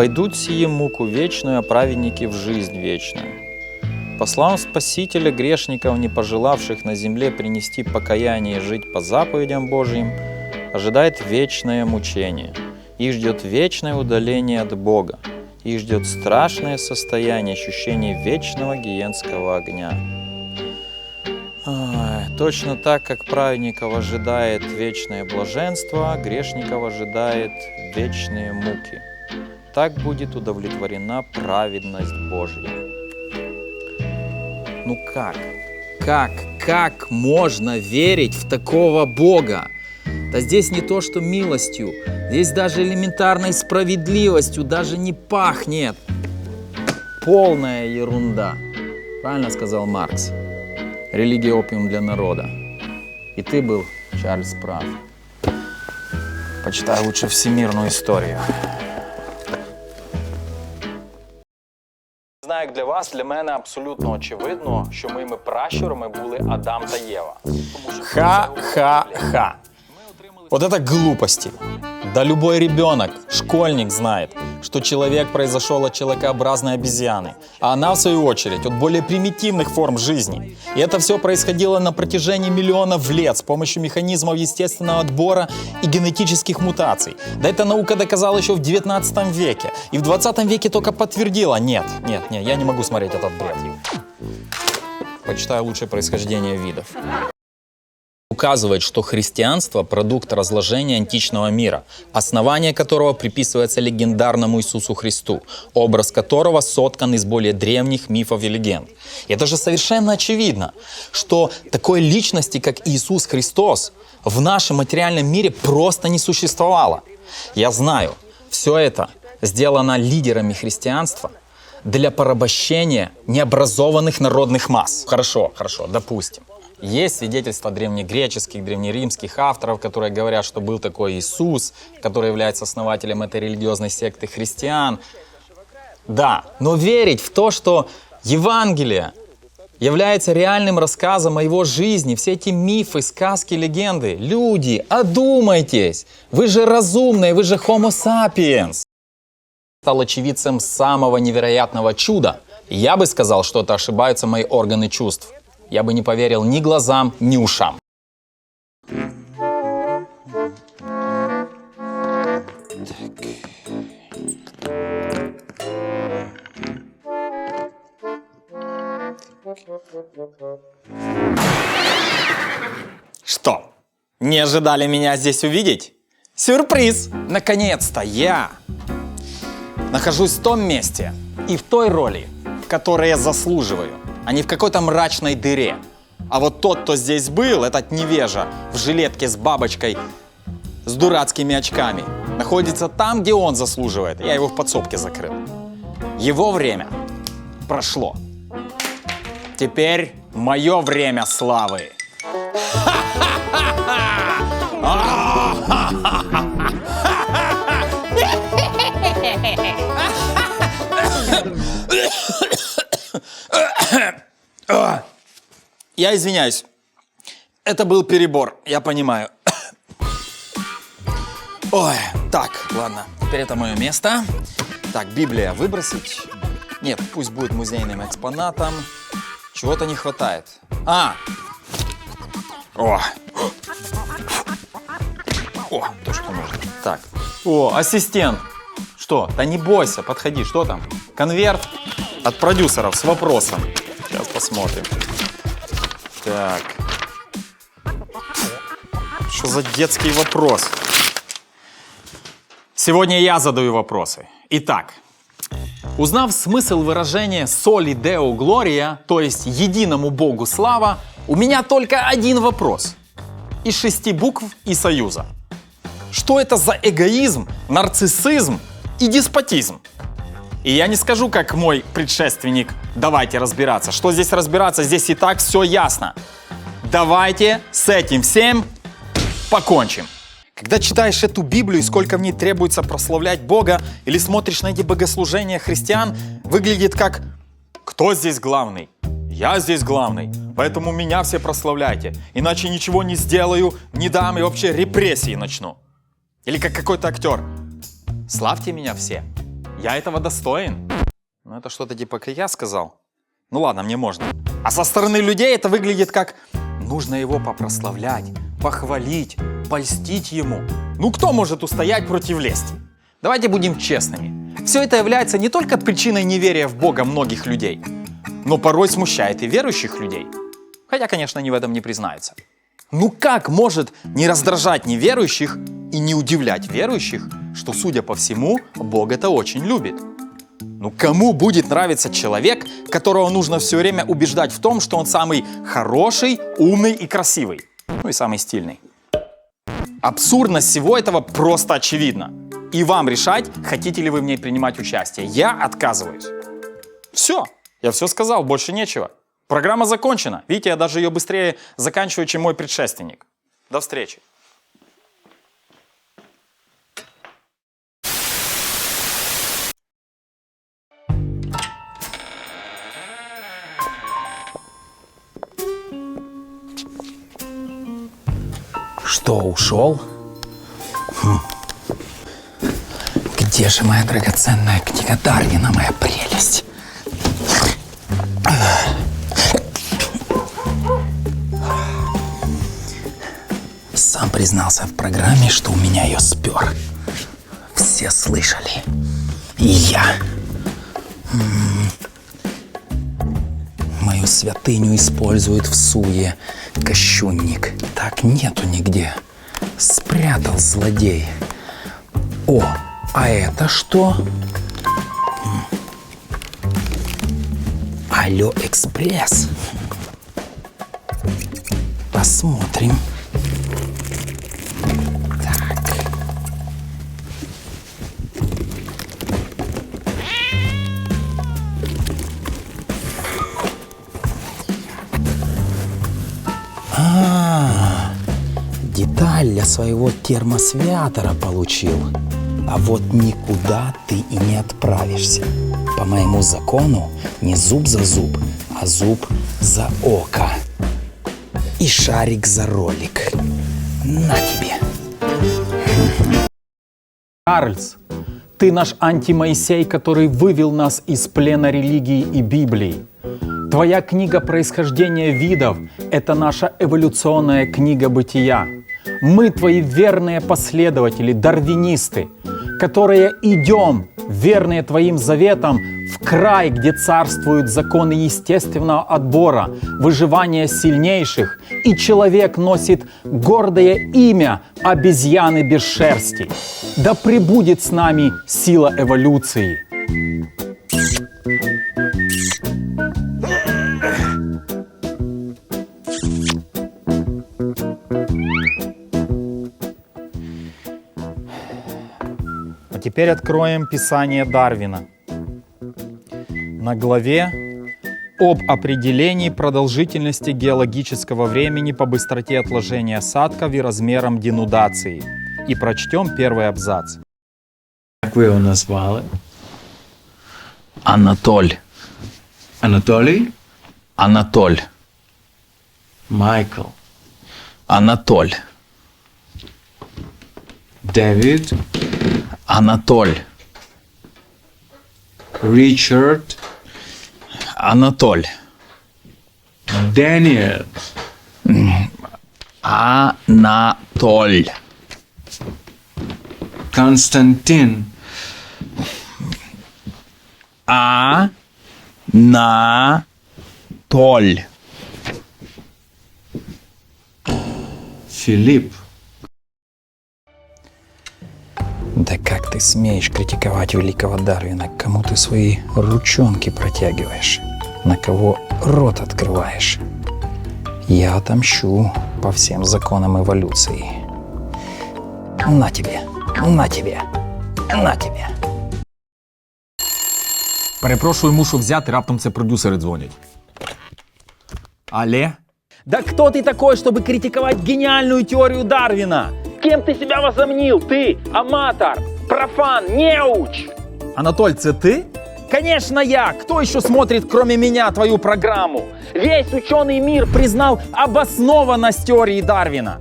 пойдут сие муку вечную, а праведники в жизнь вечную. По словам Спасителя, грешников, не пожелавших на земле принести покаяние и жить по заповедям Божьим, ожидает вечное мучение. Их ждет вечное удаление от Бога. Их ждет страшное состояние, ощущение вечного гиенского огня. Точно так, как праведников ожидает вечное блаженство, грешников ожидает вечные муки. Так будет удовлетворена праведность Божья. Ну как? Как? Как можно верить в такого Бога? Да здесь не то, что милостью, здесь даже элементарной справедливостью даже не пахнет. Полная ерунда. Правильно сказал Маркс. Религия опиум для народа. И ты был, Чарльз, прав. Почитай лучше всемирную історію. Знаю, як для вас, для мене абсолютно очевидно, що моїми пращурами були Адам та Єва. Ха-ха-ха. Вот это глупости. Да любой ребенок, школьник знает, что человек произошел от человекообразной обезьяны, а она, в свою очередь, от более примитивных форм жизни. И это все происходило на протяжении миллионов лет с помощью механизмов естественного отбора и генетических мутаций. Да эта наука доказала еще в 19 веке. И в 20 веке только подтвердила. Нет, нет, нет, я не могу смотреть этот бред. Почитаю лучшее происхождение видов указывает, что христианство – продукт разложения античного мира, основание которого приписывается легендарному Иисусу Христу, образ которого соткан из более древних мифов и легенд. И это же совершенно очевидно, что такой личности, как Иисус Христос, в нашем материальном мире просто не существовало. Я знаю, все это сделано лидерами христианства для порабощения необразованных народных масс. Хорошо, хорошо, допустим. Есть свидетельства древнегреческих, древнеримских авторов, которые говорят, что был такой Иисус, который является основателем этой религиозной секты христиан. Да, но верить в то, что Евангелие является реальным рассказом о его жизни, все эти мифы, сказки, легенды. Люди, одумайтесь! Вы же разумные, вы же homo sapiens! Стал очевидцем самого невероятного чуда. Я бы сказал, что это ошибаются мои органы чувств я бы не поверил ни глазам, ни ушам. Что, не ожидали меня здесь увидеть? Сюрприз! Наконец-то я нахожусь в том месте и в той роли, в которой я заслуживаю а не в какой-то мрачной дыре. А вот тот, кто здесь был, этот невежа в жилетке с бабочкой, с дурацкими очками, находится там, где он заслуживает. Я его в подсобке закрыл. Его время прошло. Теперь мое время славы. Я извиняюсь. Это был перебор, я понимаю. Ой, так, ладно, теперь это мое место. Так, Библия выбросить. Нет, пусть будет музейным экспонатом. Чего-то не хватает. А! О! О, то, что нужно. Так. О, ассистент. Что? Да не бойся, подходи. Что там? Конверт от продюсеров с вопросом. Посмотрим. Так. Что за детский вопрос? Сегодня я задаю вопросы. Итак, узнав смысл выражения «соли део глория», то есть «единому Богу слава», у меня только один вопрос. Из шести букв и союза. Что это за эгоизм, нарциссизм и деспотизм? И я не скажу, как мой предшественник, давайте разбираться. Что здесь разбираться? Здесь и так все ясно. Давайте с этим всем покончим. Когда читаешь эту Библию и сколько в ней требуется прославлять Бога, или смотришь на эти богослужения христиан, выглядит как «Кто здесь главный?» Я здесь главный, поэтому меня все прославляйте, иначе ничего не сделаю, не дам и вообще репрессии начну. Или как какой-то актер. Славьте меня все, Я этого достоин. Ну, это что-то типа, как я сказал. Ну ладно, мне можно. А со стороны людей это выглядит как нужно его попрославлять, похвалить, польстить ему. Ну кто может устоять против лести? Давайте будем честными. Все это является не только причиной неверия в Бога многих людей, но порой смущает и верующих людей. Хотя, конечно, они в этом не признаются. Ну как может не раздражать неверующих и не удивлять верующих, что, судя по всему, Бог это очень любит? Ну кому будет нравиться человек, которого нужно все время убеждать в том, что он самый хороший, умный и красивый? Ну и самый стильный. Абсурдность всего этого просто очевидна. И вам решать, хотите ли вы в ней принимать участие. Я отказываюсь. Все, я все сказал, больше нечего. Программа закончена. Видите, я даже ее быстрее заканчиваю, чем мой предшественник. До встречи. Что, ушел? Хм. Где же моя драгоценная книга Дарвина, моя прелесть? Признался в программе, что у меня ее спер. Все слышали. И я. Мою святыню использует в суе кощунник. Так нету нигде. Спрятал злодей. О, а это что? Алло, экспресс. Посмотрим. Своего термосвятора получил. А вот никуда ты и не отправишься. По моему закону не зуб за зуб, а зуб за око. И шарик за ролик. На тебе. Чарльз, ты наш антимоисей, который вывел нас из плена религии и Библии. Твоя книга происхождения видов – это наша эволюционная книга бытия. Мы твои верные последователи, дарвинисты, которые идем, верные твоим заветам, в край, где царствуют законы естественного отбора, выживания сильнейших, и человек носит гордое имя обезьяны без шерсти. Да пребудет с нами сила эволюции. А теперь откроем Писание Дарвина. На главе об определении продолжительности геологического времени по быстроте отложения осадков и размерам денудации. И прочтем первый абзац. Як ви його назвали? Анатоль. Анатолій? Анатоль. Майкл. Анатоль. Девід. Анатоль. Річард. Анатоль. Деніел. Анатоль. Константин. А на толь. Філіп. ты смеешь критиковать великого Дарвина? Кому ты свои ручонки протягиваешь? На кого рот открываешь? Я отомщу по всем законам эволюции. На тебе, на тебе, на тебе. Перепрошую, мушу взяти, раптом це продюсери дзвонять. Але? Да кто ты такой, чтобы критиковать гениальную теорию Дарвина? Кем ты себя возомнил? Ты аматор, Профан, неуч! Анатоль, це ты? Конечно я! Кто еще смотрит, кроме меня, твою программу? Весь ученый мир признал обоснованность теории Дарвина.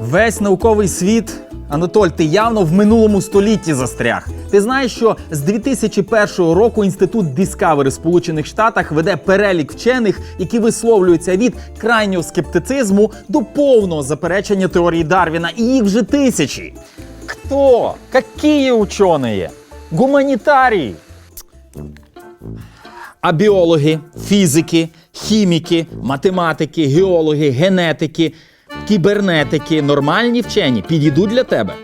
Весь науковий світ Анатоль, ти явно в минулому столітті застряг. Ти знаєш, що з 2001 року інститут Discovery в Сполучених Штатах веде перелік вчених, які висловлюються від крайнього скептицизму до повного заперечення теорії Дарвіна, і їх вже тисячі. Хто? Які учені? Гуманітарії. А біологи, фізики, хіміки, математики, геологи, генетики, кибернетики, нормальні вчені підійдуть для тебе.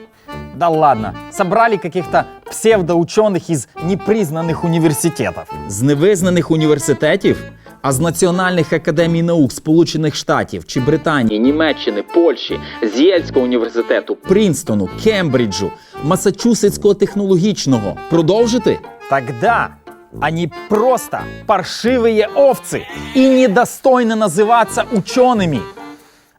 Да ладно, собрали каких-то псевдоученых из непризнанных университетов. З невизнаних університетів, а з національних академій наук Сполучених Штатів чи Британії, Німеччини, Польщі, з Єльського університету, Принстону, Кембриджу, Масачусетського технологічного. Продовжити? Тогда они просто паршивые овцы и недостойны называться учеными.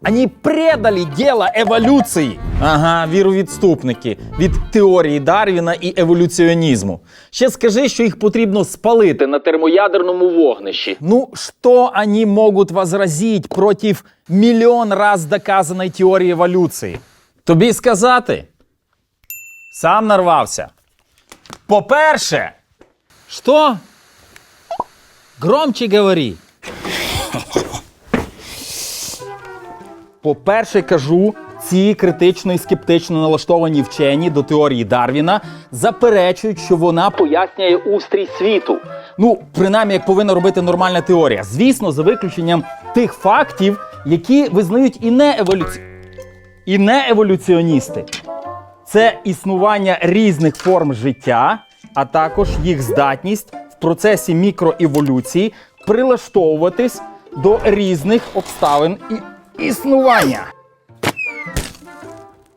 Они предали дело еволюції. Ага, віровідступники від теорії Дарвіна і еволюціонізму. Ще скажи, що їх потрібно спалити на термоядерному вогнищі. Ну, що вони можуть возразити проти мільйон раз доказаної теорії еволюції? Тобі сказати? Сам нарвався. По-перше, що? Громче говори. По-перше, кажу, ці критично і скептично налаштовані вчені до теорії Дарвіна заперечують, що вона пояснює устрій світу. Ну, принаймні, як повинна робити нормальна теорія. Звісно, за виключенням тих фактів, які визнають і не еволюці... і не еволюціоністи. Це існування різних форм життя, а також їх здатність в процесі мікроеволюції прилаштовуватись до різних обставин і існування.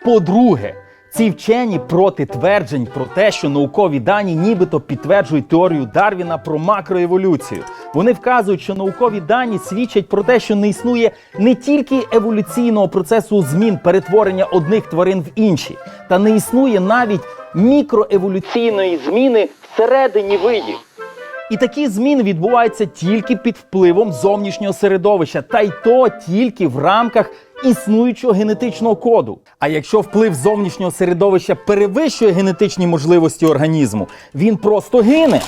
По-друге, ці вчені проти тверджень про те, що наукові дані нібито підтверджують теорію Дарвіна про макроеволюцію. Вони вказують, що наукові дані свідчать про те, що не існує не тільки еволюційного процесу змін перетворення одних тварин в інші, та не існує навіть мікроеволюційної зміни всередині видів. І такі зміни відбуваються тільки під впливом зовнішнього середовища, та й то тільки в рамках існуючого генетичного коду. А якщо вплив зовнішнього середовища перевищує генетичні можливості організму, він просто гине.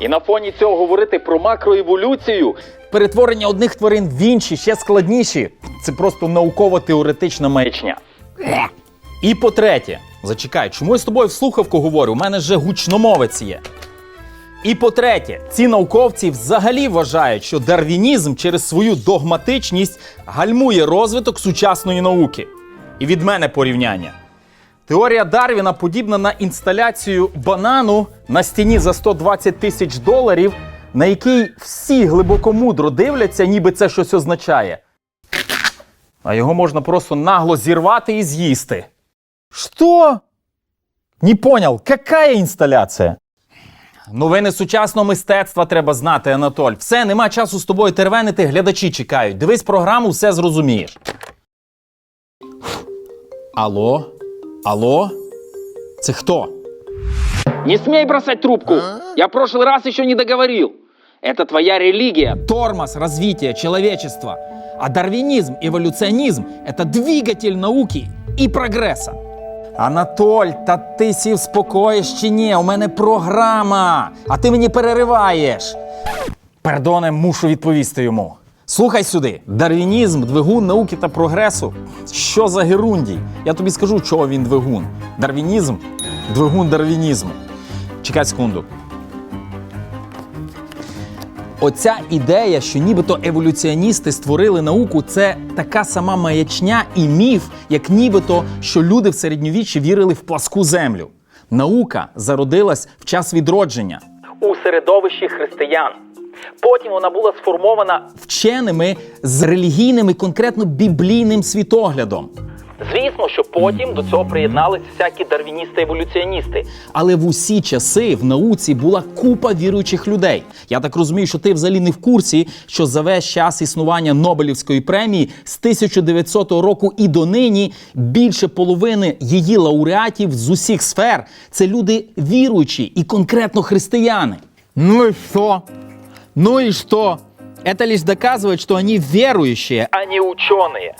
І на фоні цього говорити про макроеволюцію, перетворення одних тварин в інші ще складніші. Це просто науково-теоретична маячня. І по-третє, зачекай, чому я з тобою в слухавку говорю? У мене же гучномовець є. І по-третє, ці науковці взагалі вважають, що дарвінізм через свою догматичність гальмує розвиток сучасної науки. І від мене порівняння. Теорія Дарвіна подібна на інсталяцію банану на стіні за 120 тисяч доларів, на який всі глибокомудро дивляться, ніби це щось означає. А його можна просто нагло зірвати і з'їсти. Що? Не понял, какая інсталяція? Новини сучасного мистецтва треба знати, Анатоль. Все, нема часу з тобою тервенити, глядачі чекають. Дивись програму, все зрозумієш. Алло? Алло? Це хто? Не смей бросать трубку. Я в прошлый раз еще не договорил. Это твоя религия. Тормоз развития человечества. А дарвинизм, эволюционизм – это двигатель науки і прогреса. Анатоль, та ти сів спокоїш чи ні? У мене програма, а ти мені перериваєш. Пердоне, мушу відповісти йому. Слухай сюди: дарвінізм, двигун науки та прогресу. Що за герундій? Я тобі скажу, чого він двигун. Дарвінізм двигун дарвінізму. Чекай секунду. Оця ідея, що нібито еволюціоністи створили науку, це така сама маячня і міф, як нібито, що люди в середньовіччі вірили в пласку землю. Наука зародилась в час відродження у середовищі християн. Потім вона була сформована вченими з релігійним і конкретно біблійним світоглядом. Звісно, що потім до цього приєднались всякі дарвіністи-еволюціоністи. Але в усі часи в науці була купа віруючих людей. Я так розумію, що ти взагалі не в курсі, що за весь час існування Нобелівської премії з 1900 року і донині більше половини її лауреатів з усіх сфер це люди віруючі і конкретно християни. Ну і що? Ну і що? Это лишь доказывает, что они верующие, а не ученые.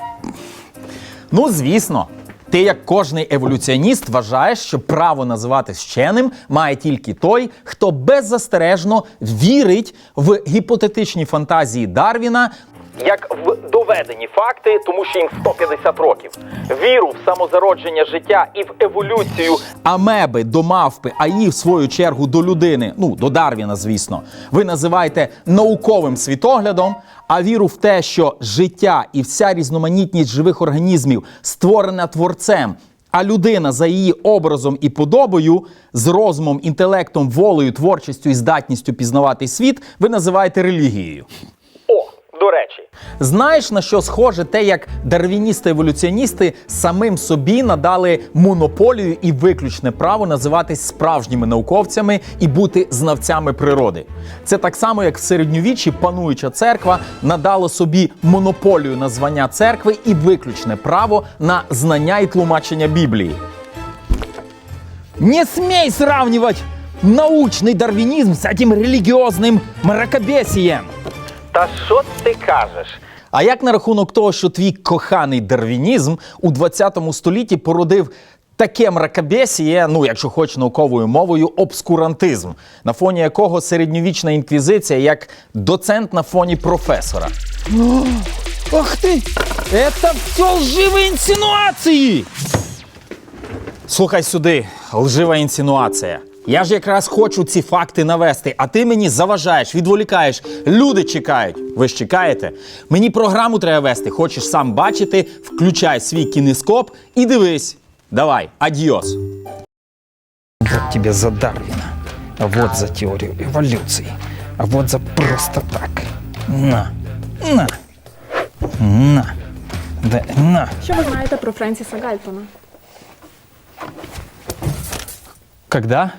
Ну, звісно. Ти, як кожний еволюціоніст, вважаєш, що право називатись вченим має тільки той, хто беззастережно вірить в гіпотетичні фантазії Дарвіна. Як в доведені факти, тому що їм 150 років. Віру в самозародження життя і в еволюцію амеби до мавпи, а її в свою чергу до людини, ну до Дарвіна, звісно, ви називаєте науковим світоглядом, а віру в те, що життя і вся різноманітність живих організмів створена творцем. А людина за її образом і подобою, з розумом, інтелектом, волею, творчістю і здатністю пізнавати світ, ви називаєте релігією. До речі, знаєш на що схоже те, як дарвіністи-еволюціоністи самим собі надали монополію і виключне право називатись справжніми науковцями і бути знавцями природи. Це так само, як в середньовіччі пануюча церква надала собі монополію на звання церкви і виключне право на знання і тлумачення Біблії. Не смей сравнивать научный дарвинизм с этим релігіозним мракобесієм. Та що ти кажеш? А як на рахунок того, що твій коханий дарвінізм у 20 столітті породив таке мракобесіє, ну якщо хоч науковою мовою, обскурантизм, на фоні якого середньовічна інквізиція як доцент на фоні професора? Ах ти! Это все лживі інсинуації! Слухай сюди, лжива інсинуація. Я ж якраз хочу ці факти навести, а ти мені заважаєш, відволікаєш. Люди чекають. Ви ж чекаєте? Мені програму треба вести. Хочеш сам бачити, включай свій кінескоп і дивись. Давай, адіос. Вот тебе за Дарвина, а вот за теорию эволюции, а вот за просто так. На, на, на, да, на. Що ви знаєте про Френсіса Гальтона? Когда?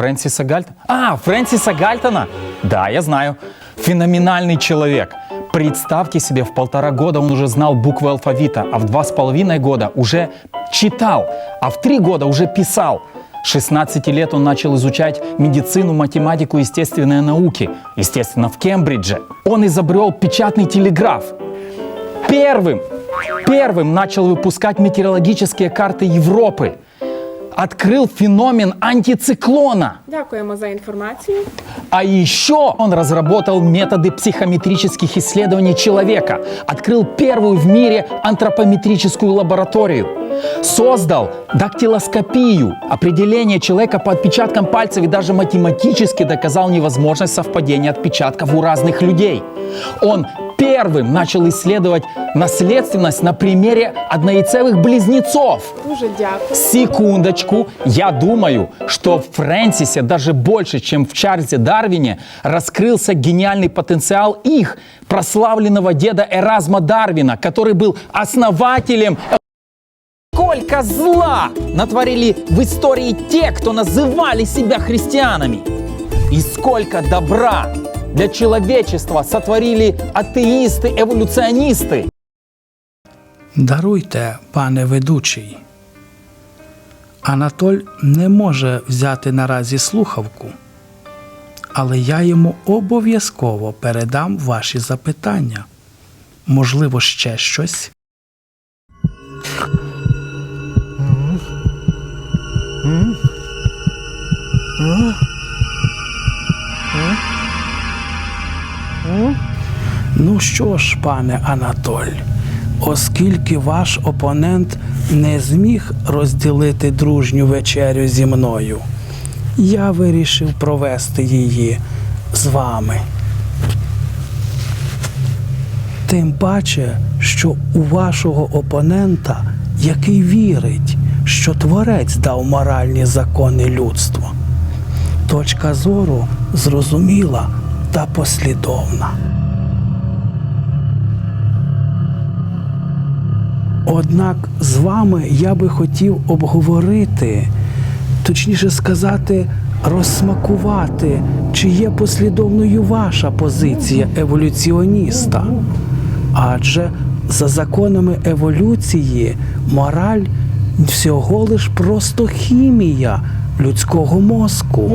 Фрэнсиса Гальтона? А, Фрэнсиса Гальтона? Да, я знаю. Феноменальный человек. Представьте себе, в полтора года он уже знал буквы алфавита, а в два с половиной года уже читал, а в три года уже писал. 16 лет он начал изучать медицину, математику, естественные науки. Естественно, в Кембридже. Он изобрел печатный телеграф. Первым, первым начал выпускать метеорологические карты Европы Открыл феномен антициклона. Дякуємо за інформацію. А еще он разработал методы психометрических исследований человека, открыл первую в мире антропометрическую лабораторию, создал дактилоскопию, определение человека по отпечаткам пальцев и даже математически доказал невозможность совпадения отпечатков у разных людей. Он первым начал исследовать наследственность на примере однояйцевых близнецов. Дуже дякую. Секундочку, я думаю, что в Фрэнсисе даже больше, чем в Чарльзе Дарвине, раскрылся гениальный потенциал их прославленного деда Эразма Дарвина, который был основателем Сколько зла натворили в истории те, кто называли себя христианами. И сколько добра для человечества сотворили атеисты-эволюционисты. Даруйте, пане ведучий. Анатоль не може взяти наразі слухавку, але я йому обов'язково передам ваші запитання. Можливо, ще щось. Ну Що ж, пане Анатоль, оскільки ваш опонент не зміг розділити дружню вечерю зі мною, я вирішив провести її з вами. Тим паче, що у вашого опонента, який вірить, що Творець дав моральні закони людству, точка зору зрозуміла та послідовна. Однак з вами я би хотів обговорити, точніше сказати, розсмакувати, чи є послідовною ваша позиція еволюціоніста. Адже за законами еволюції мораль всього лиш просто хімія людського мозку.